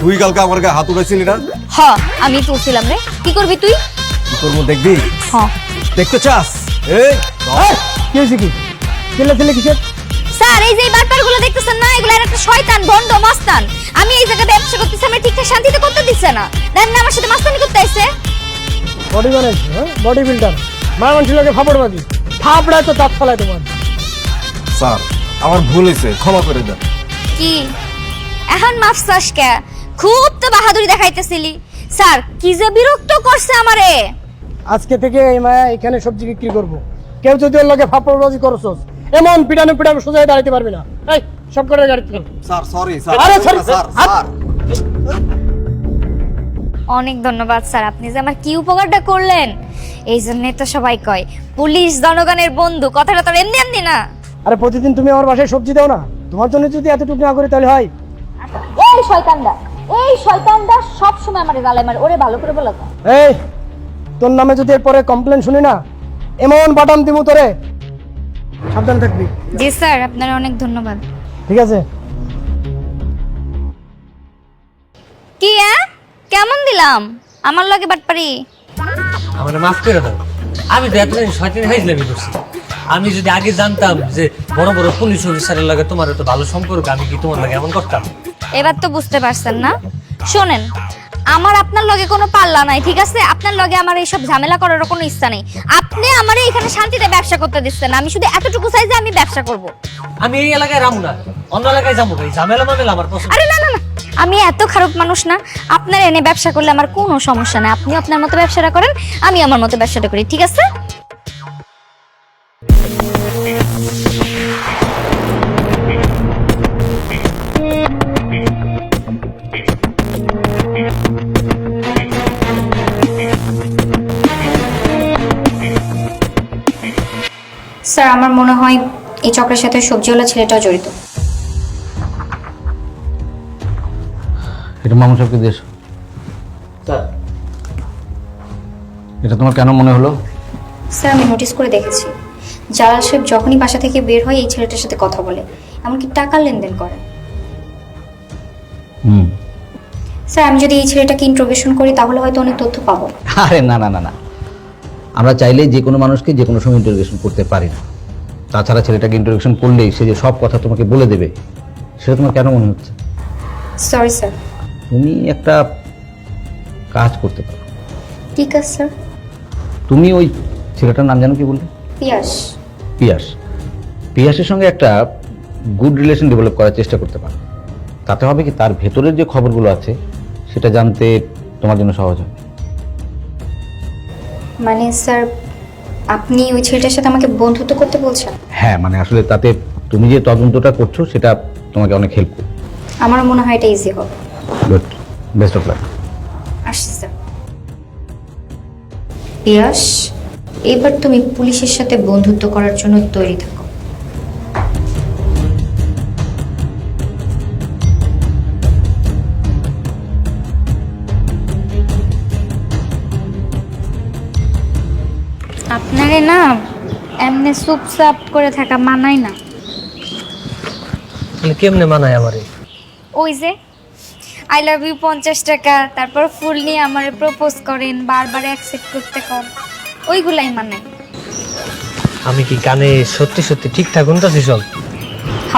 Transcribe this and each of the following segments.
তুই কালকে আমার গায়ে হাত উড়াইছিলি না? হ আমি তুলছিলাম রে। কি করবি তুই? কি করব দেখবি? হ। দেখতে চাস? এই কি হয়েছে কি? চিল্লা চিল্লি কিসের? স্যার এই যে এই বাটপারগুলো দেখতেছেন না এগুলো একটা শয়তান বন্ড মাস্তান। আমি এই জায়গাতে ব্যবসা করতেছি আমি ঠিকঠাক শান্তিতে করতে দিচ্ছে না। দেন না আমার সাথে মাস্তানি করতে আইছে। বডি বানাইছে হ্যাঁ? বডি বিল্ডার মার মানুষ লোকে ফাপড় বাজি ফাপড়ায় তো দাঁত ফেলায় তোমার। স্যার আমার ভুল হয়েছে ক্ষমা করে দেন। কি? এখন মাফসাস কে? খুব তো বাহাদুরি দেখাইতেছিলি। স্যার কি যে বিরক্ত করছে আমারে। আজকে থেকে এই মায়া এখানে সবজি বিক্রি করব। কেউ যদি ওর লোকে ফাপড় বাজি করছোস এমন পিটানো পিটানো সোজা দাঁড়াতে পারবি না। এই সব করে গাড়ি থেকে স্যার সরি স্যার। আরে, sorry, স্যার স্যার। অনেক ধন্যবাদ স্যার। আপনি যে আমার কি উপকারটা করলেন এই জন্যই তো সবাই কয় পুলিশ জনগণের বন্ধু কথাটা তো এমনি এমনি না। আরে প্রতিদিন তুমি আমার বাসায় সবজি দাও না। তোমার জন্য যদি এতটুকু না করি তাহলে হয়। এই শয়তানদা এই শয়তানদা সব সময় আমারে গালে মারে। ওরে ভালো করে বলো তো। এই তোর নামে যদি এরপরে কমপ্লেন শুনি না এমন বাটাম দিমু তোরে। সাবধান থাকবি। জি স্যার আপনার অনেক ধন্যবাদ। ঠিক আছে। কি হ্যাঁ কেমন দিলাম? আমার লগে বাটপারি। আমার মাফ করে দাও। আমি তো এতদিন করছি। আমি যদি আগে জানতাম যে বড় বড় পুলিশ অফিসারের লাগে তোমার তো ভালো সম্পর্ক আমি কি তোমার লাগে এমন করতাম? এবার তো বুঝতে পারছেন না? শোনেন আমার আপনার লগে কোনো পাল্লা নাই ঠিক আছে? আপনার লগে আমার এইসব ঝামেলা করার কোনো ইচ্ছা নেই। আপনি আমার এখানে শান্তিতে ব্যবসা করতে দিচ্ছেন আমি শুধু এতটুকু সাইজে আমি ব্যবসা করব। আমি এই এলাকায় রামু না অন্য এলাকায় যাব এই ঝামেলা মামেলা আমার পছন্দ। আরে না না না আমি এত খারাপ মানুষ না আপনার এনে ব্যবসা করলে আমার কোনো সমস্যা নেই। আপনি আপনার মতো ব্যবসাটা করেন আমি আমার মতো ব্যবসাটা করি ঠিক আছে? এই চক্রের সাথে সবজিওয়ালা ছেলেটাও জড়িত। এটা মামুন সাহেবকে দিয়েছ স্যার। এটা তোমার কেন মনে হলো? স্যার আমি নোটিস করে দেখেছি। জালাল সাহেব যখনই বাসা থেকে বের হয় এই ছেলেটার সাথে কথা বলে। এমনকি টাকা লেনদেন করে। হুম। স্যার আমি যদি এই ছেলেটাকে ইন্ট্রোগেশন করি তাহলে হয়তো অনেক তথ্য পাবো। আরে না না না না। আমরা চাইলেই যে কোনো মানুষকে যে কোনো সময় ইন্টারোগেশন করতে পারি না। তাছাড়া ছেলেটাকে ইন্টারোগেশন করলেই সে যে সব কথা তোমাকে বলে দেবে সেটা তোমার কেন মনে হচ্ছে? সরি স্যার তুমি একটা কাজ করতে পারো। ঠিক আছে স্যার তুমি ওই ছেলেটার নাম জানো কি বললে? পিয়াস। পিয়াস। পিয়াসের সঙ্গে একটা গুড রিলেশন ডেভেলপ করার চেষ্টা করতে পারো। তাতে হবে কি তার ভেতরের যে খবরগুলো আছে সেটা জানতে তোমার জন্য সহজ হবে মানে স্যার আপনি ওই ছেলেটার সাথে আমাকে বন্ধুত্ব করতে বলছেন? হ্যাঁ মানে আসলে তাতে তুমি যে তদন্তটা করছ সেটা তোমাকে অনেক হেল্প করবে। আমার মনে হয় এটা ইজি হবে। গুড বেস্ট অফ লাক আসছি স্যার। পিয়াস এবার তুমি পুলিশের সাথে বন্ধুত্ব করার জন্য তৈরি থাকো। আপনারে না এমনি চুপচাপ করে থাকা মানায় না। তাহলে কেমনে মানায় আমারে? ওই যে আই লাভ ইউ পঞ্চাশ টাকা তারপর ফুল নিয়ে আমার প্রপোজ করেন বারবার অ্যাকসেপ্ট করতে কর ওইগুলাই মানে। আমি কি কানে সত্যি সত্যি ঠিকঠাক শুনতেছি সব? হ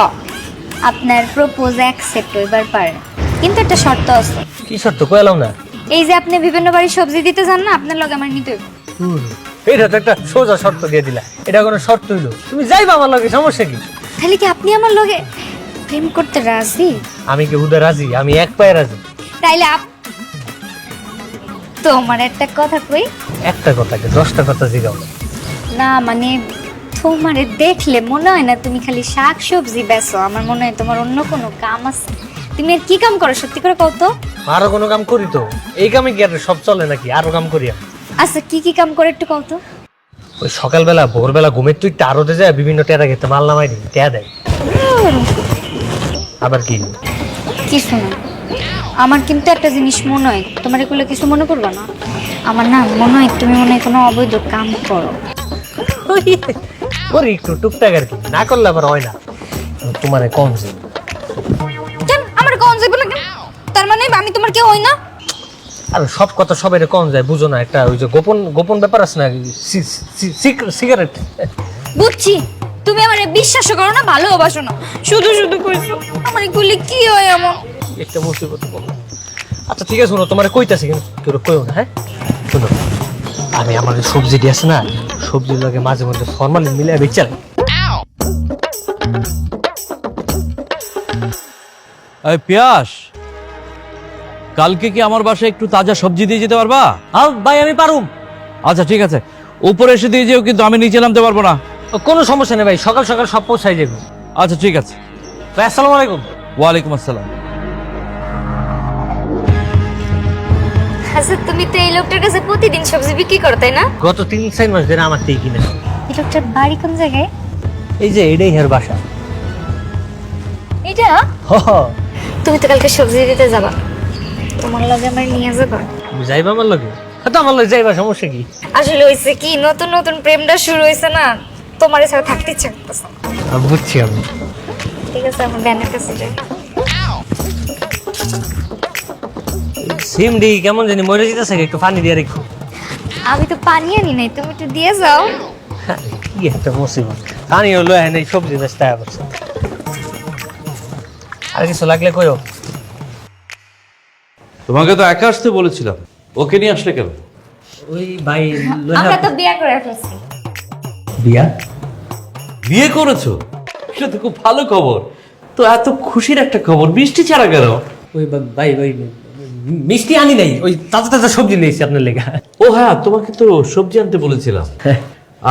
আপনার প্রপোজ অ্যাকসেপ্ট হইবার পারে। কিন্তু একটা শর্ত আছে। কি শর্ত? কইলাম না। এই যে আপনি বিভিন্ন বাড়ি সবজি দিতে যান না আপনার লগে আমার নিতে হইব। এটা তো একটা সোজা শর্ত দিয়ে দিলা। এটা কোনো শর্ত হইল। তুমি যাইবা আমার লগে সমস্যা কি? তাহলে কি আপনি আমার লগে প্রেম করতে রাজি? আমি কি হুদা রাজি? আমি এক পায়ে রাজি। তাইলে আপ তোমার একটা কথা কই। একটা কথাকে দশটা কথা জিগাও। না। মানে তোমারে দেখলে মনে হয় না তুমি খালি শাক সবজি বেচো। আমার মনে হয় তোমার অন্য কোনো কাম আছে। তুমি আর কি কাম করো? সত্যি করে কও তো। আরও কোনো কাম করি তো? এই কামে কি আর সব চলে নাকি? আরও কাম করি আমি। আচ্ছা কি কি কাম করে একটু কও তো। ওই সকালবেলা ভোরবেলা ঘুমের তুই টারোতে যায় বিভিন্ন টেরা খেতে মাল নামাই দিই টেয়া দেয়। আবার কি? কিছু না। আমার কিন্তু একটা জিনিস মনে হয় তোমার এগুলো কিছু মনে করবে না? আমার না মনে হয় তুমি মনে হয় কোনো অবৈধ কাম করো। করি একটু টুকটাক আর কি না করলে আবার হয় না। তোমার কম আমার কোন যাইব না তার মানে আমি তোমার কেউ হই না? আর সব কথা সবাই কম যায় বুঝো না একটা ওই যে গোপন গোপন ব্যাপার আছে না সিগারেট? বুঝছি তুমি আমার বিশ্বাস করো না ভালোবাসো না। শুধু শুধু কইছো আমার গুলি কি হয় এমন? একটা মুসিবত বললাম আচ্ছা ঠিক আছে শোনো তোমার কইতাছি কিন্তু কেউ কইও না হ্যাঁ? শোনো আমি আমার সবজিটি আছে না সবজির লগে মাঝে মধ্যে ফরমালিন মিলে বেচাল এই পিয়াস কালকে কি আমার বাসায় একটু তাজা সবজি দিয়ে যেতে পারবা? হ্যাঁ ভাই আমি পারুম। আচ্ছা ঠিক আছে। উপরে এসে দিয়ে যেও কিন্তু আমি নিচে নামতে পারব না। কোনো সমস্যা নেই ভাই সকাল সকাল সব পৌঁছাই যাবে। আচ্ছা ঠিক আছে। ভাই আসসালামু আলাইকুম। ওয়ালাইকুম আসসালাম। আচ্ছা তুমি তো এই লোকটার কাছে প্রতিদিন সবজি বিক্রি করো তাই না? গত তিন চার মাস ধরে আমার থেকে কিনে এই লোকটার বাড়ি কোন জায়গায়? এই যে এটাই হের বাসা। এটা? হ হ। তুমি তো কালকে সবজি দিতে যাবা। তোমার লগে আমার নিয়ে যাবা? যাইবা আমার লগে? হ্যাঁ তো আমার লগে যাইবা সমস্যা কি? আসলে হইছে কি নতুন নতুন প্রেমটা শুরু না তোমার সাথে থাকতে ইচ্ছা করতেছে। আমি বুঝছি আমি। ঠিক আছে আমার ব্যানের কাছে যাই। কেমন জানি মরে যেতেছে একটু পানি দিয়ে রেখো। আমি তো পানি আনি নাই তুমি একটু দিয়ে যাও। কি একটা মুসিবত। পানি হলো হ্যাঁ সবজি বেচতে আর কিছু লাগলে কইও তোমাকে তো একা আসতে বলেছিলাম। ওকে নিয়ে আসলে কেন? ওই ভাই আমরা তো বিয়ে করে ফেলছি। বিয়া? বিয়ে করেছ? সেটা তো খুব ভালো খবর। তো এত খুশির একটা খবর বৃষ্টি ছাড়া গেল ওই ভাই ভাই মিষ্টি আনি নাই ওই তাজা তাজা সবজি নিয়েছি আপনার লেগা। ও হ্যাঁ তোমাকে তো সবজি আনতে বলেছিলাম।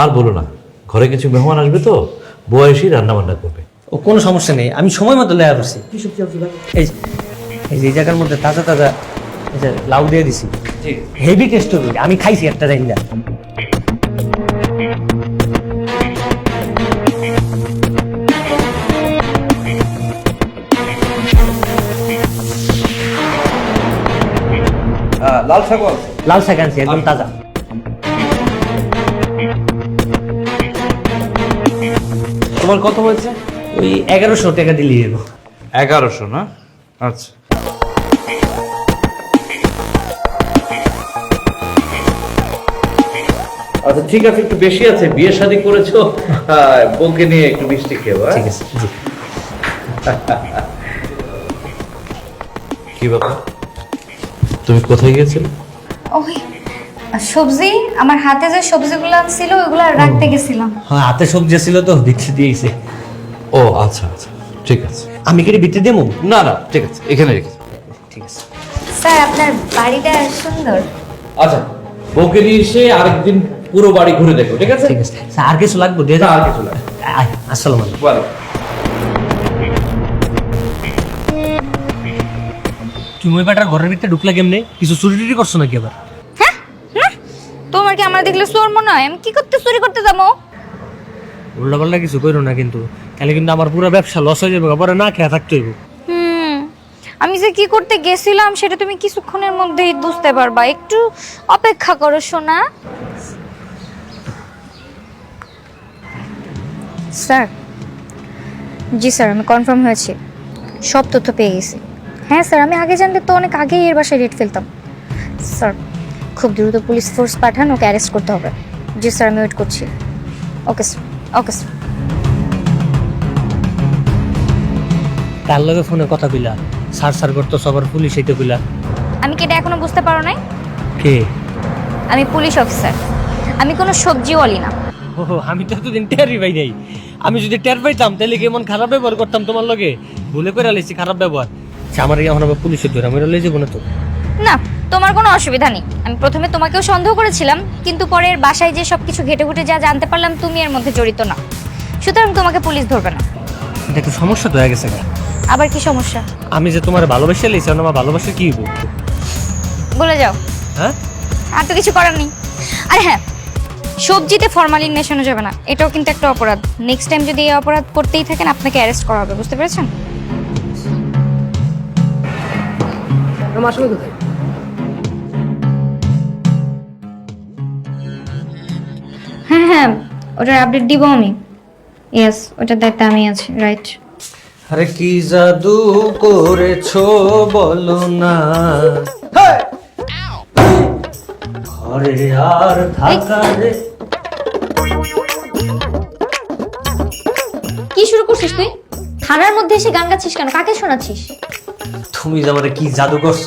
আর বলো না ঘরে কিছু মেহমান আসবে তো? বয়সী রান্না বান্না করবে। ও কোনো সমস্যা নেই আমি সময় মতো লেয়া করছি এই এই যে জায়গার মধ্যে তাজা তাজা লাউ দিয়ে দিছি। হেভি টেস্ট হবে। আমি খাইছি একটা জানি না। লাল শাক লাল শাক আনছি একদম তাজা। তোমার কত হয়েছে? ওই এগারোশো টাকা দিলি এগারোশো না? আচ্ছা। আচ্ছা ঠিক আছে একটু বেশি আছে বিয়ে শাদী করেছ বউকে নিয়ে একটু মিষ্টি খেও হ্যাঁ? ঠিক আছে জি। কি ব্যাপার? তুমি কোথায় গিয়েছিলে? ওই সবজি আমার হাতে যে সবজিগুলো ছিল ওইগুলো রাখতে গেছিলাম। হ্যাঁ হাতে সবজি ছিল তো বিক্রি দিয়েছে। ও আচ্ছা আচ্ছা ঠিক আছে। আমি কি বিক্রি দেবো না না ঠিক আছে এখানে রেখেছি ঠিক আছে। স্যার আপনার বাড়িটা সুন্দর। আচ্ছা বউকে নিয়ে এসে আরেকদিন পুরো বাড়ি ঘুরে দেখো ঠিক আছে? ঠিক আছে। স্যার, আর কিছু লাগবে? দিয়ে আর কিছু লাগবে আসসালামু আলাইকুম। বলো তুমি ওই বেটার ঘরের ভিতরে ঢুকলে কেমনে? কিছু চুরি টুরি করছ নাকি আবার? হ্যাঁ? হ্যাঁ? তোমার কি আমার দেখলে চোর মনে হয়? আমি কি করতে চুরি করতে যাব? উল্টা পাল্টা কিছু করো না কিন্তু। তাহলে কিন্তু আমার পুরো ব্যবসা লস হয়ে যাবে পরে না খেয়ে থাকতে হইব। হুম। আমি যে কি করতে গেছিলাম সেটা তুমি কিছুক্ষণের মধ্যেই বুঝতে পারবা। একটু অপেক্ষা করো সোনা। স্যার। জি স্যার আমি কনফার্ম হয়েছি। সব তথ্য পেয়ে গেছি। হ্যাঁ স্যার আমি আগে জানলে তো অনেক আগেই এর বাসায় রেট ফেলতাম। স্যার খুব দ্রুত পুলিশ ফোর্স পাঠান ওকে অ্যারেস্ট করতে হবে। জি স্যার আমি ওয়েট করছি। Okay sir okay sir. তার লগে ফোনে কথা কইলা? সার সার করতো সবার পুলিশ এইটা কইলা। আমি কি এটা এখনও বুঝতে পারো নাই? কে? আমি পুলিশ অফিসার আমি কোনো সবজিওয়ালি না। ও আমি তো এতদিন টেরই পাই নাই। আমি যদি টের পাইতাম তাহলে কি এমন খারাপ ব্যবহার করতাম তোমার লগে? ভুলে করে লেছি খারাপ ব্যবহার। আচ্ছা, আমার এখন আবার পুলিশে ধরে আমি যাব না তো? না তোমার কোনো অসুবিধা নেই। আমি প্রথমে তোমাকেও সন্দেহ করেছিলাম কিন্তু পরে এর বাসায় যে সব কিছু ঘেটে ঘুটে যা জানতে পারলাম তুমি এর মধ্যে জড়িত না। সুতরাং তোমাকে পুলিশ ধরবে না। এটা একটু সমস্যা তো হয়ে গেছে আবার কি সমস্যা? আমি যে তোমার ভালোবাসা লেছি আমার ভালোবাসা কি বলে যাও। হ্যাঁ? আর তো কিছু করার নেই। আরে হ্যাঁ সবজিতে ফরমালিন মেশানো যাবে না। এটাও কিন্তু একটা অপরাধ। নেক্সট টাইম যদি এই অপরাধ করতেই থাকেন আপনাকে অ্যারেস্ট করা হবে বুঝতে পেরেছেন? হ্যাঁ হ্যাঁ ওটার আপডেট দিব আমি। ইয়েস ওটার দায়িত্বে আমি আছি রাইট আরে কি জাদু করেছ বলো না। ঘরে আর থাকা করছিস তুই? থানার মধ্যে এসে গান গাচ্ছিস কেন? কাকে শোনাচ্ছিস? তুমি যে আমারে কি জাদু করছ?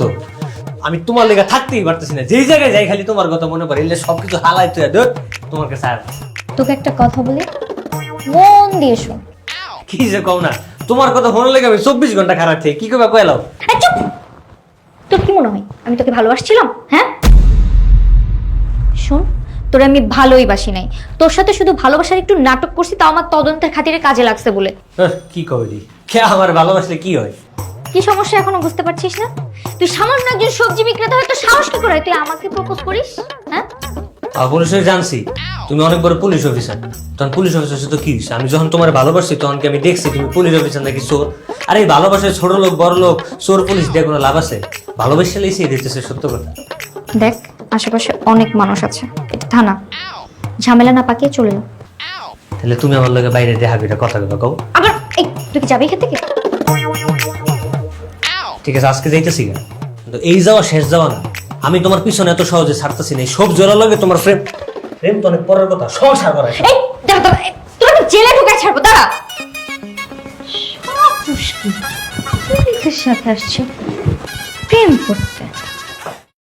আমি তোমার লেগে থাকতেই পারতেছি না। যেই জায়গায় যাই খালি তোমার কথা মনে পড়ে এলে সবকিছু হালাই তুই ধর তোমার কাছে আর। তোকে একটা কথা বলি? মন দিয়ে শোন। কি যে কও না তোমার কথা মনে লেগে আমি চব্বিশ ঘণ্টা খারাপ থেকে। কি করবা কয়লাও চুপ! তোর কি মনে হয়? আমি তোকে ভালোবাসছিলাম হ্যাঁ? শোন তোর আমি ভালোই বাসি নাই। তোর সাথে শুধু ভালোবাসার একটু নাটক করছি তাও আমার তদন্তের খাতিরে কাজে লাগছে বলে। কি কবি কে আমার ভালোবাসলে কি হয়? কি সমস্যা এখনও বুঝতে পারছিস না? তুই সামান্য একজন সবজি বিক্রেতা হয়তো সাহস কি করে? তুই আমাকে প্রপোজ করিস হ্যাঁ? অবশ্যই জানছি। তুমি অনেক বড় পুলিশ অফিসার। তখন পুলিশ অফিসার সাথে কি? আমি যখন তোমার ভালোবাসি তখন কি আমি দেখছি তুমি পুলিশ অফিসার নাকি চোর? আরে এই ভালোবাসায় ছোট লোক বড় লোক চোর পুলিশ দিয়ে কোনো লাভ আছে? ভালোবাসা লেসে দিতেছে সত্য কথা। দেখ আশেপাশে অনেক মানুষ আছে। থানা। ঝামেলা না পাকিয়ে চলে যাও। তাহলে তুমি আমার লগে বাইরে দেখা বিটা কথা কথা কও। আবার এই তুই কি যাবি এখান থেকে? ঠিক আছে আজকে যাইতেছি না কিন্তু এই যাওয়া শেষ যাওয়া না। আমি তোমার পিছনে এত সহজে ছাড়তেছি না সব জোড়া লগে তোমার প্রেম প্রেম তো অনেক পরের কথা সংসার করা। এই দাঁড়া দাঁড়া আমি জেলে ঢুকাই ছাড়বো দাঁড়া। সব মুশকিল সাথে আসছে? প্রেম করতে।